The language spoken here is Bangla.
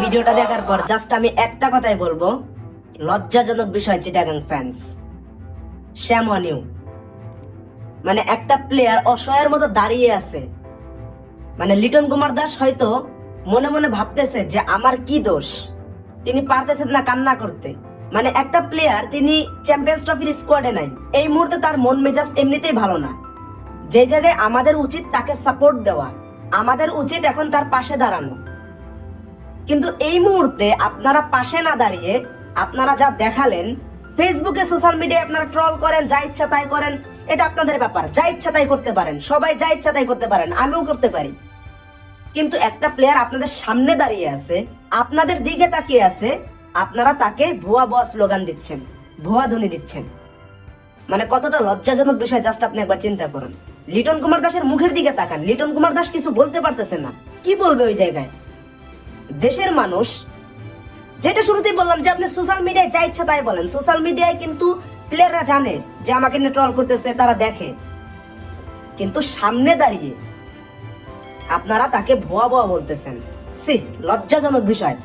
ভিডিওটা দেখার পর জাস্ট আমি একটা কথাই বলব। লজ্জাজনক বিষয় Chittagong fans shame on you মানে একটা প্লেয়ার অসহায়ের মতো দাঁড়িয়ে আছে। মানে লিটন কুমার দাস হয়তো মনে মনে ভাবতেছে যে আমার কি দোষ? তিনি পারতেছেন না কান্না করতে। মানে একটা প্লেয়ার তিনি চ্যাম্পিয়ন্স ট্রফির স্কোয়াডে নাই। এই মুহূর্তে তার মন মেজাজ এমনিতেই ভালো না। যে জায়গায় আমাদের উচিত তাকে সাপোর্ট দেওয়া। আমাদের উচিত এখন তার পাশে দাঁড়ানো। কিন্তু এই মুহূর্তে আপনারা পাশে না দাঁড়িয়ে আপনারা যা দেখালেন ফেসবুকে সোশ্যাল মিডিয়ায় আপনারা ট্রল করেন, যা ইচ্ছা তাই করেন, এটা আপনাদের ব্যাপার। যা ইচ্ছা তাই করতে পারেন, সবাই যা ইচ্ছা তাই করতে পারেন, আমিও করতে পারি। কিন্তু একটা প্লেয়ার আপনাদের সামনে দাঁড়িয়ে আছে, আপনাদের দিকে তাকিয়ে আছে, আপনারা তাকে ভুয়া বস স্লোগান দিচ্ছেন, ভুয়া ধ্বনি দিচ্ছেন। মানে কতটা লজ্জাজনক বিষয় জাস্ট আপনি একবার চিন্তা করুন। লিটন কুমার দাসের মুখের দিকে তাকান। লিটন কুমার দাস কিছু বলতে পারতেছে না। কি বলবে ওই জায়গায়? দেশের মানুষ, যেটা শুরুতেই বললাম যে আপনি সোশ্যাল মিডিয়ায় যা ইচ্ছা তাই বলেন। সোশ্যাল মিডিয়ায় কিন্তু প্লেয়াররা জানে যে আমাকে নিয়ে ট্রল করতেছে, তারা দেখে। কিন্তু সামনে দাঁড়িয়ে আপনারা তাকে ভুয়া ভুয়া বলতেছেন। সি লজ্জাজনক বিষয়।